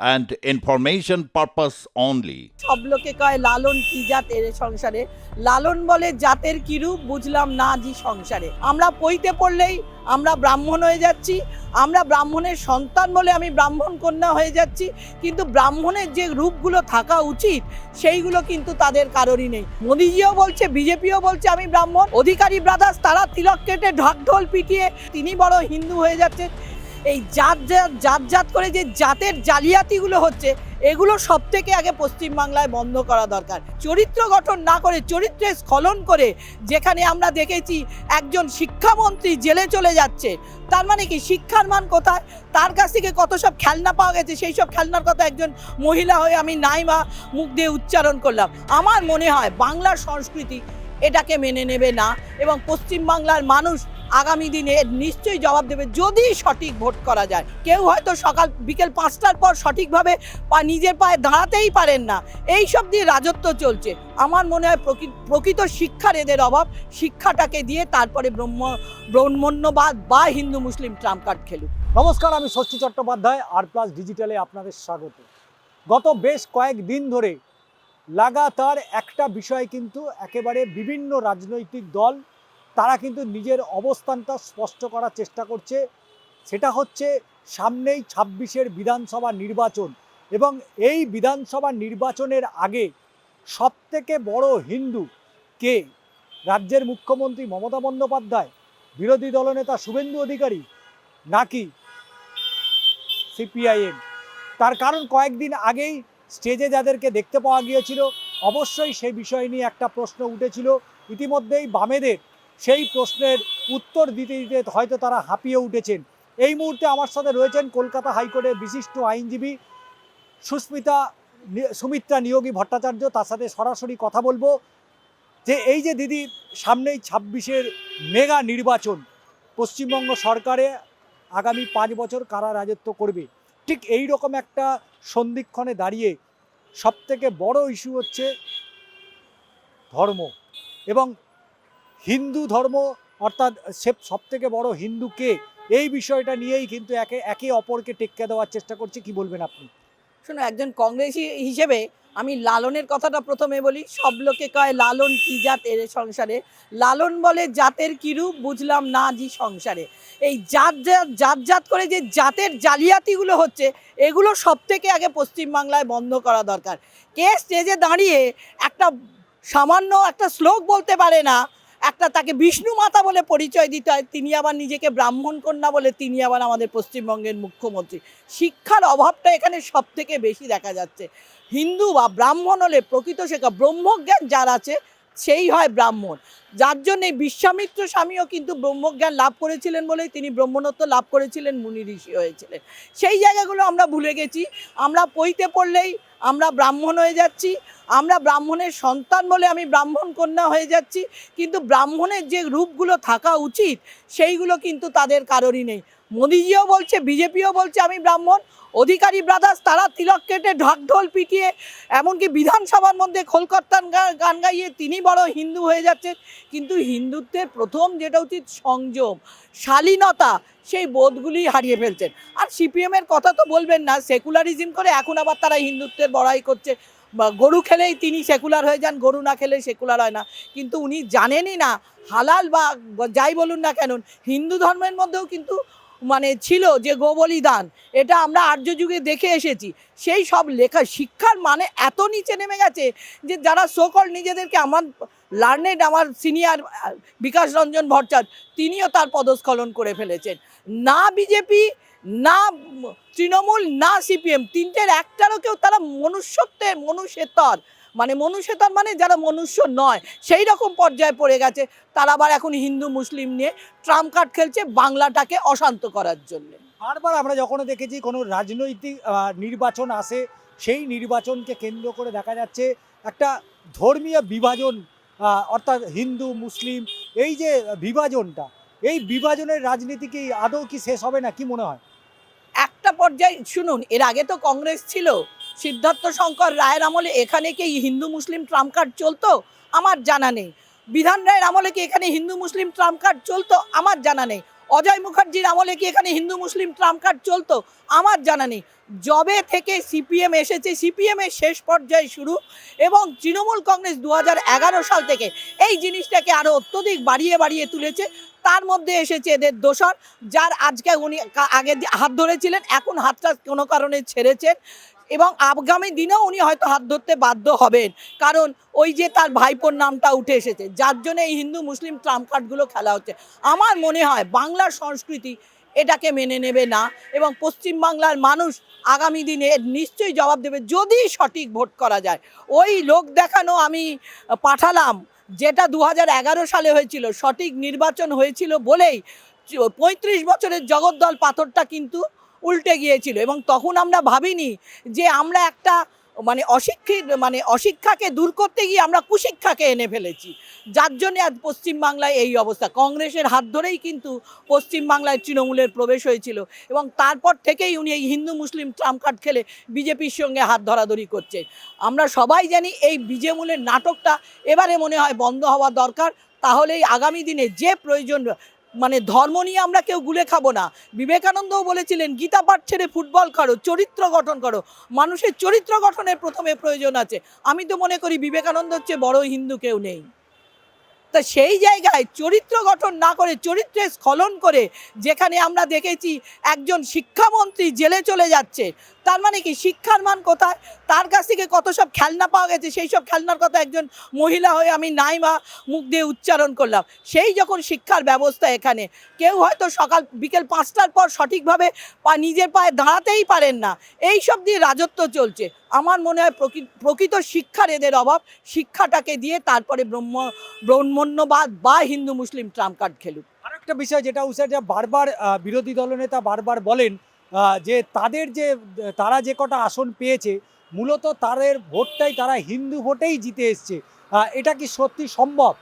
and information purpose only. সব লোকে কয়, লালন কি জাত এর সংসারে? লালন বলে জাতের কিরূপ বুঝলাম না জি সংসারে। আমরা পইতে পড়লেই আমরা ব্রাহ্মণ হয়ে যাচ্ছি। আমরা ব্রাহ্মণের সন্তান বলে আমি ব্রাহ্মণ কন্যা হয়ে যাচ্ছি। কিন্তু ব্রাহ্মণের যে রূপগুলো থাকা উচিত, সেইগুলো কিন্তু তাদের কারোরই নেই। মোদিজিও বলছে, বিজেপিও বলছে, আমি ব্রাহ্মণ। অধিকারী ব্রাদার্স, তারা তিলক কেটে ঢাকঢোল পিটিয়ে তিনি বড় হিন্দু হয়ে যাচ্ছে এই জাত জাত জাত করে যে জাতের জালিয়াতিগুলো হচ্ছে, এগুলো সব থেকে আগে পশ্চিমবাংলায় বন্ধ করা দরকার। চরিত্র গঠন না করে চরিত্রে স্খলন করে যেখানে আমরা দেখেছি একজন শিক্ষামন্ত্রী জেলে চলে যাচ্ছে, তার মানে কি শিক্ষার মান কোথায়? তার কাছ থেকে কত সব খেলনা পাওয়া গেছে, সেই সব খেলনার কথা একজন মহিলা হয়ে আমি নাই বা মুখ দিয়ে উচ্চারণ করলাম। আমার মনে হয় বাংলার সংস্কৃতি এটাকে মেনে নেবে না, এবং পশ্চিমবাংলার মানুষ আগামী দিনে নিশ্চয়ই জবাব দেবে যদি সঠিক ভোট করা যায়। কেউ হয়তো সকাল, বিকেল পাঁচটার পর সঠিকভাবে পা, নিজের পায়ে দাঁড়াতেই পারেন না। এই সব দিয়ে রাজত্ব চলছে। আমার মনে হয় প্রকৃত শিক্ষার এদের অভাব। শিক্ষাটাকে দিয়ে তারপরে ব্রহ্ম, ব্রহ্মণ্যবাদ বা হিন্দু মুসলিম ট্রাম্প কার্ড খেলুক। নমস্কার, আমি ষষ্ঠী চট্টোপাধ্যায় আর প্লাস ডিজিটালে আপনাদের স্বাগত। গত বেশ কয়েক দিন ধরে লাগাতার একটা বিষয় কিন্তু একেবারে বিভিন্ন রাজনৈতিক দল তারা কিন্তু নিজের অবস্থানটা স্পষ্ট করার চেষ্টা করছে। সেটা হচ্ছে সামনেই ছাব্বিশের বিধানসভা নির্বাচন এবং এই বিধানসভা নির্বাচনের আগে সবথেকে বড় হিন্দু কে? রাজ্যের মুখ্যমন্ত্রী মমতা বন্দ্যোপাধ্যায়, বিরোধী দলনেতা শুভেন্দু অধিকারী নাকি সিপিআইএম? তার কারণ কয়েকদিন আগেই স্টেজে যাদেরকে দেখতে পাওয়া গিয়েছিল, অবশ্যই সেই বিষয় নিয়ে একটা প্রশ্ন উঠেছিল। ইতিমধ্যেই বামেদের সেই প্রশ্নের উত্তর দিতে দিতে হয়তো তারা হাঁপিয়ে উঠেছেন। এই মুহূর্তে আমার সাথে রয়েছেন কলকাতা হাইকোর্টের বিশিষ্ট আইনজীবী সুস্মিতা সুমিত্রা নিয়োগী ভট্টাচার্য। তার সাথে সরাসরি কথা বলব যে এই যে দিদি সামনেই ছাব্বিশের মেগা নির্বাচন পশ্চিমবঙ্গ সরকারে আগামী পাঁচ বছর কারা রাজত্ব করবে? ঠিক এই রকম একটা সন্ধিক্ষণে দাঁড়িয়ে সবথেকে বড় ইস্যু হচ্ছে ধর্ম। এবং হিন্দু ধর্ম, অর্থাৎ সে সবথেকে বড় হিন্দু কে? এই বিষয়টা নিয়েই কিন্তু একে একে অপরকে টেক্কা দেওয়ার চেষ্টা করছে। কি বলবেন আপনি? শোনো, একজন কংগ্রেসী হিসেবে আমি লালনের কথাটা প্রথমে বলি। সব লোকে কয়, লালন কি জাত এর সংসারে? লালন বলে, জাতের কিরূপ বুঝলাম না জি সংসারে। এই জাত জাত জাত জাত করে যে জাতের জালিয়াতিগুলো হচ্ছে, এগুলো সব থেকে আগে পশ্চিমবাংলায় বন্ধ করা দরকার। কে স্টেজে দাঁড়িয়ে একটা সামান্য একটা শ্লোক বলতে পারে না একটা তাকে বিষ্ণু মাতা বলে পরিচয় দিতে হয়, তিনি আবার নিজেকে ব্রাহ্মণ কন্যা বলে তিনি আবার আমাদের পশ্চিমবঙ্গের মুখ্যমন্ত্রী। শিক্ষার অভাবটা এখানে সব থেকে বেশি দেখা যাচ্ছে। হিন্দু বা ব্রাহ্মণ হলে প্রকৃত শেখা ব্রহ্মজ্ঞান যার আছে, সেই হয় ব্রাহ্মণ। যার জন্য বিশ্বামিত্র স্বামীও কিন্তু ব্রহ্মজ্ঞান লাভ করেছিলেন বলেই তিনি ব্রহ্মণত্ব লাভ করেছিলেন, মুনি ঋষি হয়েছিলেন। সেই জায়গাগুলো আমরা ভুলে গেছি। আমরা পইতে পড়লেই আমরা ব্রাহ্মণ হয়ে যাচ্ছি। আমরা ব্রাহ্মণের সন্তান বলে আমি ব্রাহ্মণ কন্যা হয়ে যাচ্ছি, কিন্তু ব্রাহ্মণের যে রূপগুলো থাকা উচিত, সেইগুলো কিন্তু তাদের কারোরই নেই। মোদিজিও বলছে, বিজেপিও বলছে, আমি ব্রাহ্মণ। অধিকারী ব্রাদার্স তারা তিলক কেটে ঢাকঢোল পিটিয়ে, এমনকি বিধানসভার মধ্যে গা- গান গাইয়ে তিনি বড় হিন্দু হয়ে যাচ্ছেন। কিন্তু হিন্দুত্বের প্রথম যেটা উচিত, সংযম, শালীনতা, সেই বোধগুলি হারিয়ে ফেলছেন। আর সিপিএমের কথা তো বলবেন না, সেকুলারিজম করে এখন আবার তারা হিন্দুত্বের বড়াই করছে। গরু খেলেই তিনি সেকুলার হয়ে যান, গরু না খেলেই সেকুলার হয় না। কিন্তু উনি জানেনই না, হালাল বা যাই বলুন না কেন, হিন্দু ধর্মের মধ্যেও কিন্তু মানে ছিল যে গোবলিদান, এটা আমরা আর্য যুগে দেখে এসেছি। সেই সব লেখা শিক্ষার মানে এত নিচে নেমে গেছে যে যারা সকল নিজেদেরকে আমার লার্নেড আমার সিনিয়র বিকাশ রঞ্জন ভট্টাচার্য, তিনিও তার পদস্খলন করে ফেলেছেন। না বিজেপি, না তৃণমূল, না সিপিএম, তিনটের একটারও কেউ তারা মনুষ্যত্বের মনুষ্যেতর। মানে মনুষ্যতর মানে যারা মনুষ্য নয়, সেই রকম পর্যায়ে পড়ে গেছে। তারা আবার এখন হিন্দু, মুসলিম নিয়ে ট্রাম্প কার্ড খেলছে বাংলাটাকে অশান্ত করার জন্য। বারবার আমরা যখন দেখেছি কোনো রাজনৈতিক নির্বাচন আসে, সেই নির্বাচনকে কেন্দ্র করে দেখা যাচ্ছে একটা ধর্মীয় বিভাজন অর্থাৎ হিন্দু, মুসলিম, এই যে বিভাজনটা, এই বিভাজনের রাজনীতি কি আদৌ কি শেষ হবে না? কি মনে হয়? একটা পর্যায়ে শুনুন, এর আগে তো কংগ্রেস ছিল, সিদ্ধার্থ শঙ্কর রায়ের আমলে এখানে কি হিন্দু, মুসলিম ট্রাম্প কার্ড চলতো? আমার জানা নেই। বিধান রায়ের আমলে কি এখানে হিন্দু, মুসলিম ট্রাম্প কার্ড চলতো? আমার জানা নেই। অজয় মুখার্জির আমলে কি এখানে হিন্দু, মুসলিম ট্রাম্প কার্ড চলতো? আমার জানা নেই। জবে থেকে সিপিএম এসেছে, সিপিএম এর শেষ পর্যায়ে শুরু এবং তৃণমূল কংগ্রেস দু হাজার এগারো সাল থেকে এই জিনিসটাকে আরও অত্যধিক বাড়িয়ে বাড়িয়ে তুলেছে। তার মধ্যে এসেছে এদের দোষর, যার আজকে উনি আগে হাত ধরেছিলেন, এখন হাতটা কোনো কারণে ছেড়েছেন। এবং আগামী দিনেও উনি হয়তো হাত ধরতে বাধ্য হবেন। কারণ ওই যে তার ভাইপোর নামটা উঠে এসেছে, যার জন্য এই হিন্দু মুসলিম ট্রাম্প কার্ডগুলো খেলা হচ্ছে। আমার মনে হয় বাংলার সংস্কৃতি এটাকে মেনে নেবে না এবং পশ্চিমবাংলার মানুষ আগামী দিনে নিশ্চয়ই জবাব দেবে যদি সঠিক ভোট করা যায়। ওই লোক দেখানো আমি পাঠালাম, যেটা দু হাজার এগারো সালে হয়েছিল, সঠিক নির্বাচন হয়েছিল বলেই পঁয়ত্রিশ বছরের জগদ্দল পাথরটা কিন্তু উল্টে গিয়েছিল এবং তখন আমরা ভাবিনি যে আমরা একটা মানে অশিক্ষিত মানে অশিক্ষাকে দূর করতে গিয়ে আমরা কুশিক্ষাকে এনে ফেলেছি। যার জন্যে আজ পশ্চিমবাংলায় এই অবস্থা। কংগ্রেসের হাত ধরেই কিন্তু পশ্চিমবাংলায় তৃণমূলের প্রবেশ হয়েছিল এবং তারপর থেকেই উনি এই হিন্দু মুসলিম ট্রাম্প কার্ড খেলে বিজেপির সঙ্গে হাত ধরাধরি করছে। আমরা সবাই জানি এই বিজেমূলের নাটকটা এবারে মনে হয় বন্ধ হওয়া দরকার। তাহলেই আগামী দিনে যে প্রয়োজন মানে ধর্ম নিয়ে আমরা কেউ গুলে খাব না। বিবেকানন্দও বলেছিলেন, গীতা পাঠ ছেড়ে ফুটবল করো চরিত্র গঠন করো। মানুষের চরিত্র গঠনের প্রথমে প্রয়োজন আছে। আমি তো মনে করি বিবেকানন্দ হচ্ছে বড় হিন্দু, কেউ নেই। তা সেই জায়গায় চরিত্র গঠন না করে চরিত্রে স্খলন করে, যেখানে আমরা দেখেছি একজন শিক্ষামন্ত্রী জেলে চলে যাচ্ছে। তার মানে কি? শিক্ষার মান কোথায়? তার কাছ থেকে কত সব খেলনা পাওয়া গেছে? সেই সব খেলনার কথা একজন মহিলা হয়ে আমি নাই বা মুখ দিয়ে উচ্চারণ করলাম। সেই যখন শিক্ষার ব্যবস্থা এখানে, কেউ হয়তো সকাল বিকেল পাঁচটার পর সঠিকভাবে নিজের পায়ে দাঁড়াতেই পারেন না। এই সব দিয়ে রাজত্ব চলছে। আমার মনে হয় প্রকৃ- প্রকৃত শিক্ষার এদের অভাব। শিক্ষাটাকে দিয়ে তারপরে ব্রহ্ম, ব্রহ্মণ্যবাদ বা হিন্দু মুসলিম ট্রাম্প কার্ড খেলুক। আরেকটা বিষয় যেটা উষা, যে বারবার বিরোধী দলনেতা বারবার বলেন যে তাদের যে, তারা যে কটা আসন পেয়েছে, মূলত তাদের ভোটটাই তারা হিন্দু ভোটেই জিতে এসছে। এটা কি সত্যি সম্ভব?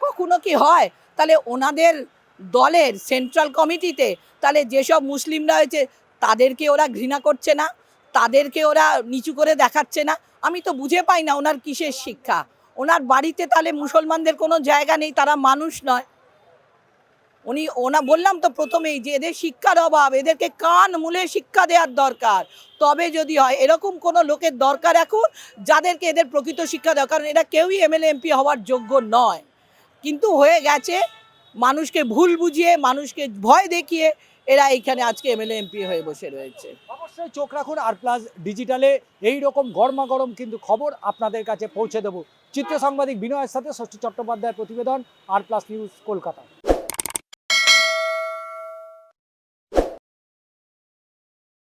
কখনো কি হয়? তাহলে ওনাদের দলের সেন্ট্রাল কমিটিতে তাহলে যেসব মুসলিমরা হয়েছে, তাদেরকে ওরা ঘৃণা করছে না? তাদেরকে ওরা নিচু করে দেখাচ্ছে না? আমি তো বুঝে পাই না ওনার কিসের শিক্ষা। ওনার বাড়িতে তাহলে মুসলমানদের কোনো জায়গা নেই, তারা মানুষ নয়। উনি, ওনা, বললাম তো প্রথমেই যে এদের শিক্ষার অভাব, এদেরকে কান মূলে শিক্ষা দেওয়ার দরকার। তবে যদি হয়, এরকম কোনো লোকের দরকার এখন যাদেরকে এদের প্রকৃত শিক্ষা দেওয়া, কারণ এরা কেউই এমএলএ, এমপি হওয়ার যোগ্য নয়। কিন্তু হয়ে গেছে, মানুষকে ভুল বুঝিয়ে, মানুষকে ভয় দেখিয়ে এরা এইখানে আজকে এমএলএ, এমপি হয়ে বসে রয়েছে। অবশ্যই চোখ রাখুন, আর প্লাস ডিজিটালে এই রকম গরমা গরম কিন্তু খবর আপনাদের কাছে পৌঁছে দেবো। চিত্র সাংবাদিক বিনয়ের সাথে ষষ্ঠী চট্টোপাধ্যায়ের প্রতিবেদন, আর প্লাস নিউজ কলকাতা।